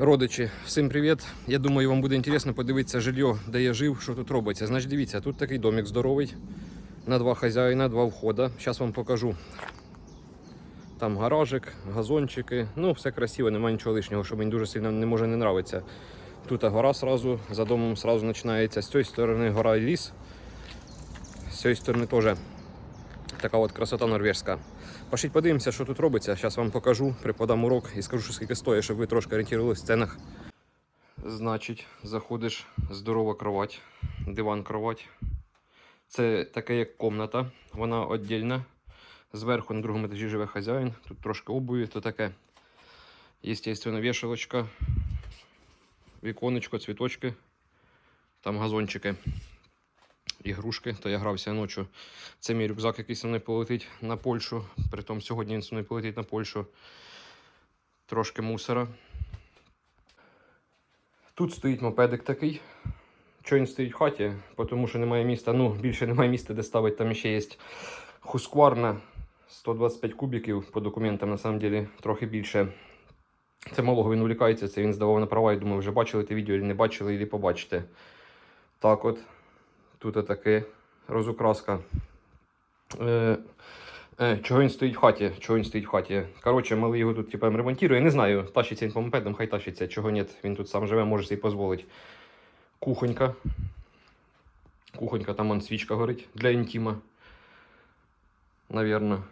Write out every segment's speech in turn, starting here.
Родичі, всім привіт! Я думаю, вам буде інтересно подивитися жилье, де я жив, що тут робиться. Значить, дивіться, тут такий домик здоровий. На два хазяїна, два входа. Зараз вам покажу. Там гаражик, газончики. Ну, все красиво, немає нічого лишнього, що мені дуже сильно не може не нравиться. Тут гора сразу, за домом сразу починається. З цієї сторони гора і ліс. З цієї сторони теж така от красота норвежська. Пошліть подивимося, що тут робиться. Зараз вам покажу, преподам урок і скажу, що скільки стоїть, щоб ви трошки орієнтувалися в ценах. Значить, заходиш, здорова кровать, диван кровать. Це таке як комната, вона віддільна. Зверху на другому етажі живе хазяїн. Тут трошки обуві, то таке. Естественно, вішалочка, віконечко, цвіточки, там газончики, ігрушки, то я грався ночі. Це мій рюкзак, який зі мною полетить на Польщу. Притом сьогодні він зі мною полетить на Польщу. Трошки мусора. Тут стоїть мопедик такий. Чого він стоїть в хаті? Тому що немає міста. Ну, більше немає міста, де ставити. Там ще є хускварна 125 кубиків по документам, на самом деле, трохи більше. Це малого він увлікається, це він здавав на права. Я думаю, вже бачили те відео, чи не бачили, і побачите. Так от. Тут таке розукраска. Е, е, чого він стоїть в хаті? Чого він стоїть в хаті? Коротше, малий його тут типа ремонтує. Не знаю, тащиться він по мопедам, хай тащиться, чого ні. Він тут сам живе, може собі дозволити. Кухонька. Кухонька, там вон свічка горить для інтима. Наверно.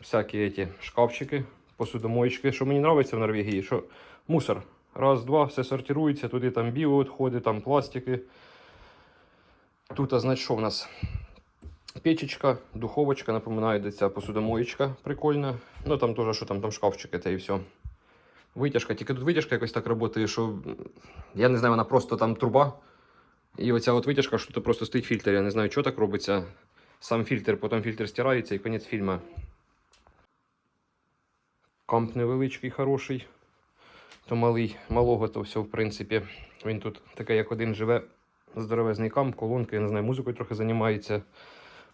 Всякі эти шкафчики, посудомоечки. Що мені подобається в Норвегії, що мусор. Раз, два, все сортирується, туди там біоотходи, там пластики. Тут, значить, що в нас? Печечка, духовочка, напоминаю, де ця посудомоєчка прикольна. Ну там теж, що там, там шкафчики та і все. Витяжка, тільки тут витяжка якось так працює, що я не знаю, вона просто там труба. І оця от витяжка, що тут просто стоїть фільтр. Я не знаю, що так робиться. Сам фільтр, потім фільтр стирається і кінець фільму. Камп невеличкий, хороший. То малий, малого то все, в принципі. Він тут таке, як один живе. Здоровезний камп, колонки, я не знаю, музикою трохи займається.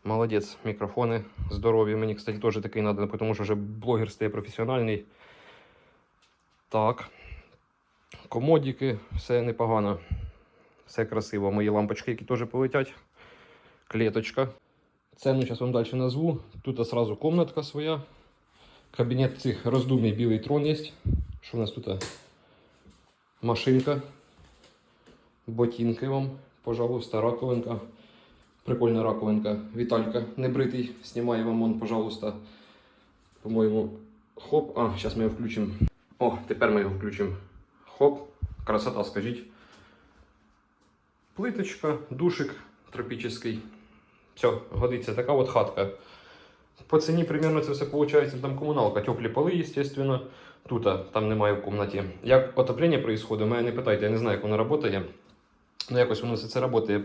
Молодець, мікрофони здорові. Мені, кстати, теж такий треба, тому що вже блогер стає професіональний. Так. Комодики, все непогано. Все красиво. Мої лампочки, які теж полетять. Клеточка. Ціну зараз вам далі назву. Тут одразу комнатка своя. Кабінет цих роздумій білий трон є. Що у нас тут? Машинка. Ботинки вам, пожалуйста, раковинка. Прикольна раковинка. Віталька, небритий. Знімає вам он, пожалуйста. По-моєму. Хоп. А, зараз ми його включимо. О, тепер ми його включимо. Хоп. Красота, скажіть. Плиточка, душик тропічний. Все, годиться така от хатка. По ціні примерно це все виходить. Там комуналка, теплі поли, естественно. Тут там немає в кімнаті. Як отоплення відбувається, мене не питайте, я не знаю, як воно працює. Ну, якось воно все це працює.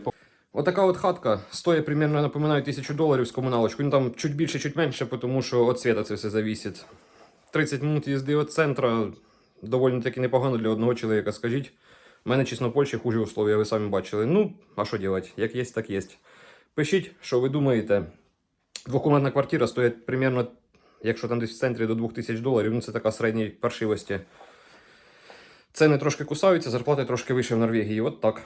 Отака от хатка стоїть примерно, напоминаю, тисячу доларів з комуналочкою. Ну там чуть більше, чуть менше, тому що від світа це все зависить. 30 минут їзди від центру доволі таки непогано для одного чоловіка, скажіть. У мене, чесно, в Польщі хуже условия, ви самі бачили. Ну, а що робити? Як є, так є. Пишіть, що ви думаєте. Двокомнатна квартира стоїть примерно, якщо там десь в центрі до 2000 доларів, ну це така середньої паршивості. Ціни трошки кусаються, зарплати трошки вище в Норвегії. От так.